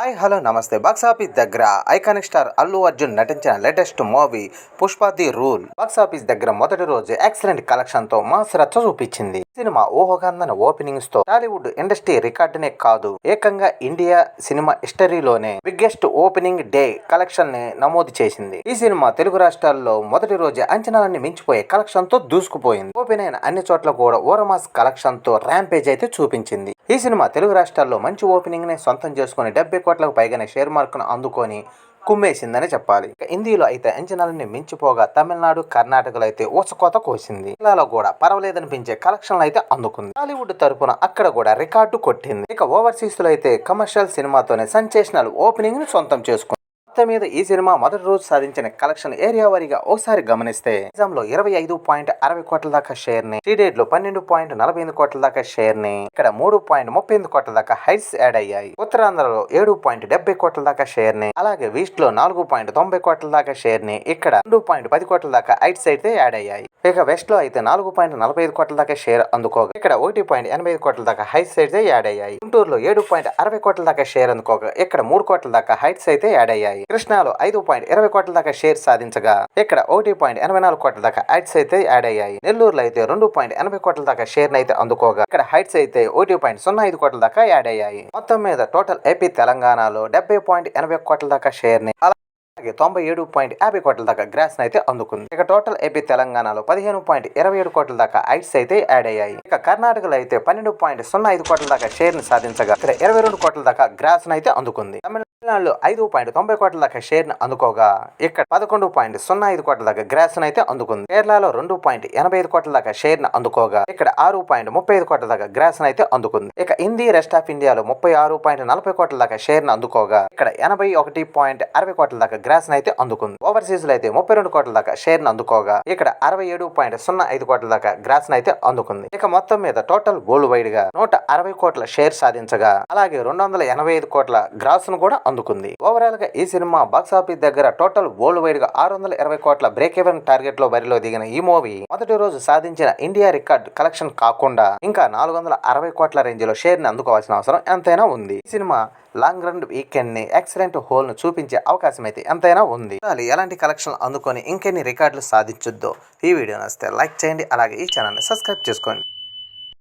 Hi hello నమస్తే. Box office దగ్గర iconic star Allu Arjun నటించిన latest movie Pushpa the rule. Box office దగ్గర మొదటి రోజు ఎక్సలెంట్ కలెక్షన్తో మాస్ రచ్చ చూపించింది. ఈ సినిమా ఊహకందన ఓపెనింగ్స్తో టాలీవుడ్ ఇండస్ట్రీ రికార్డునే కాదు ఏకంగా ఇండియా సినిమా హిస్టరీలోనే బిగ్గెస్ట్ ఓపెనింగ్ డే కలెక్షన్ని నమోదు చేసింది. ఈ సినిమా తెలుగు రాష్ట్రాల్లో మొదటి రోజు అంచనాలన్నీ మించిపోయే కలెక్షన్తో దూసుకుపోయింది. ఓపెన్ అయిన అన్ని చోట్ల కూడా ఓరమాస్ కలెక్షన్తో ర్యాంపేజ్ అయితే చూపించింది. ఈ సినిమా తెలుగు రాష్ట్రాల్లో మంచి ఓపెనింగ్ని సొంతం చేసుకుని డెబ్బై కోట్లకు పైగానే షేర్ మార్కును అందుకొని కుమ్మేసిందని చెప్పాలి. ఇక హిందీలో అయితే అంచనాలని మించిపోగా తమిళనాడు కర్ణాటకలో అయితే ఉసకోత కోసింది. జిల్లాలో కూడా పర్వాలేదనిపించే కలెక్షన్లు అయితే అందుకుంది. టాలీవుడ్ తరపున అక్కడ కూడా రికార్డు కొట్టింది. ఇక ఓవర్సీస్లో అయితే కమర్షియల్ సినిమాతోనే సెన్సేషనల్ ఓపెనింగ్ని సొంతం చేసుకుంది మొత్తం మీద ఈ సినిమా మొదటి రోజు సాధించిన కలెక్షన్ ఏరియా వారీగా ఒకసారి గమనిస్తే నిజాంలో ఇరవై ఐదు పాయింట్ అరవై కోట్ల దాకా షేర్ని టీడేట్లో పన్నెండు పాయింట్ నలభై ఎనిమిది కోట్ల దాకా షేర్ని ఇక్కడ మూడు పాయింట్ ముప్పై ఎనిమిది కోట్ల దాకా హైట్స్ యాడ్ అయ్యాయి ఉత్తరాంధ్రలో ఏడు పాయింట్ డెబ్బై కోట్ల దాకా షేర్ని అలాగే వీస్ట్లో నాలుగు పాయింట్ తొంభై కోట్ల దాకా షేర్ని ఇక్కడ రెండు పాయింట్ పది కోట్ల దాకా హైట్స్ అయితే యాడ్ అయ్యాయి ఇక వెస్ట్లో అయితే నాలుగు పాయింట్ నలభై ఐదు కోట్ల దాకా షేర్ అందుకోగా ఇక్కడ ఒకటి పాయింట్ ఎనభై ఐదు కోట్ల దాకా హైట్స్ అయితే యాడ్ అయ్యాయి గుంటూరులో ఏడు పాయింట్ అరవై కోట్ల దాకా షేర్ అందుకోగా ఇక్కడ మూడు కోట్ల దాకా హైట్స్ అయితే యాడ్ అయ్యాయి కృష్ణాలో ఐదు పాయింట్ ఇరవై కోట్ల దాకా షేర్ సాధించగా ఇక్కడ ఒకటి పాయింట్ ఎనభై నాలుగు కోట్ల దాకా హైట్స్ అయితే యాడ్ అయ్యాయి. నెల్లూరులో అయితే రెండు పాయింట్ ఎనభై కోట్ల దాకా షేర్ అయితే అందుకోగా ఇక్కడ హైట్స్ అయితే ఒకటి పాయింట్ సున్నా ఐదు కోట్ల దాకా యాడ్ అయ్యాయి. మొత్తం మీద టోటల్ ఏపీ తెలంగాణలో డెబ్బై పాయింట్ ఎనభై కోట్ల దాకా షేర్ని అలాగే తొంభై ఏడు పాయింట్ యాభై కోట్ల దాకా గ్రాస్ అయితే అందుకుంది. ఇక టోటల్ ఏపీ తెలంగాణలో పదిహేను పాయింట్ ఇరవై ఏడు కోట్ల దాకా ఐట్స్ అయితే యాడ్ అయ్యాయి. ఇక కర్ణాటకలో అయితే పన్నెండు పాయింట్ సున్నా ఐదు కోట్ల దాకా షేర్ని సాధించగా ఇక్కడ ఇరవై రెండు కోట్ల దాకా గ్రాస్ అయితే అందుకుంది. తమిళనాడులో ఐదు పాయింట్ తొంభై కోట్ల దాకా షేర్ను అందుకోగా ఇక్కడ పదకొండు పాయింట్ సున్నా ఐదు కోట్ల దాకా గ్రాస్ అయితే అందుకుంది. కేరళలో రెండు పాయింట్ ఎనభై ఐదు కోట్ల దాకా షేర్ని అందుకోగా ఇక్కడ ఆరు పాయింట్ ముప్పై ఐదు కోట్ల దాకా గ్రాస్ అయితే అందుకుంది. ఇక హిందీ రెస్ట్ ఆఫ్ ఇండియాలో ముప్పై ఆరు పాయింట్ నలభై కోట్ల దాకా షేర్ను అందుకోగా ఇక్కడ ఎనభై ఒకటి పాయింట్ అరవై కోట్ల దాకా గ్రాస్ అయితే అందుకుంది. ఓవర్సీస్లో అయితే ముప్పై రెండు కోట్ల దాకా షేర్ని అందుకోగా ఇక్కడ అరవై ఏడు పాయింట్ సున్నా ఐదు కోట్ల దాకా గ్రాస్ అయితే అందుకుంది. ఇక మొత్తం మీద టోటల్ వరల్డ్ వైడ్గా నూట అరవై కోట్ల షేర్ సాధించగా అలాగే రెండు వందల ఎనభై ఐదు కోట్ల గ్రాస్ను కూడా అందుకుంది. ఓవరాల్గా ఈ సినిమా బాక్స్ ఆఫీస్ దగ్గర టోటల్ వరల్డ్ వైడ్గా ఆరు వందల ఇరవై కోట్ల బ్రేక్ ఎవెన్ టార్గెట్లో బరిలో దిగిన ఈ మూవీ మొదటి రోజు సాధించిన ఇండియా రికార్డ్ కలెక్షన్ కాకుండా ఇంకా నాలుగు వందల అరవై కోట్ల రేంజ్లో షేర్ని అందుకోవాల్సిన అవసరం ఎంతైనా ఉంది. ఈ సినిమా లాంగ్ రన్ వీకెండ్ని ఎక్సలెంట్ హోల్ను చూపించే అవకాశం అయితే ఎంతైనా ఉంది. ఎలాంటి కలెక్షన్ అందుకొని ఇంకెన్ని రికార్డులు సాధించుద్దో ఈ వీడియో నచ్చితే లైక్ చేయండి. అలాగే ఈ ఛానల్ని సబ్స్క్రైబ్ చేసుకోండి.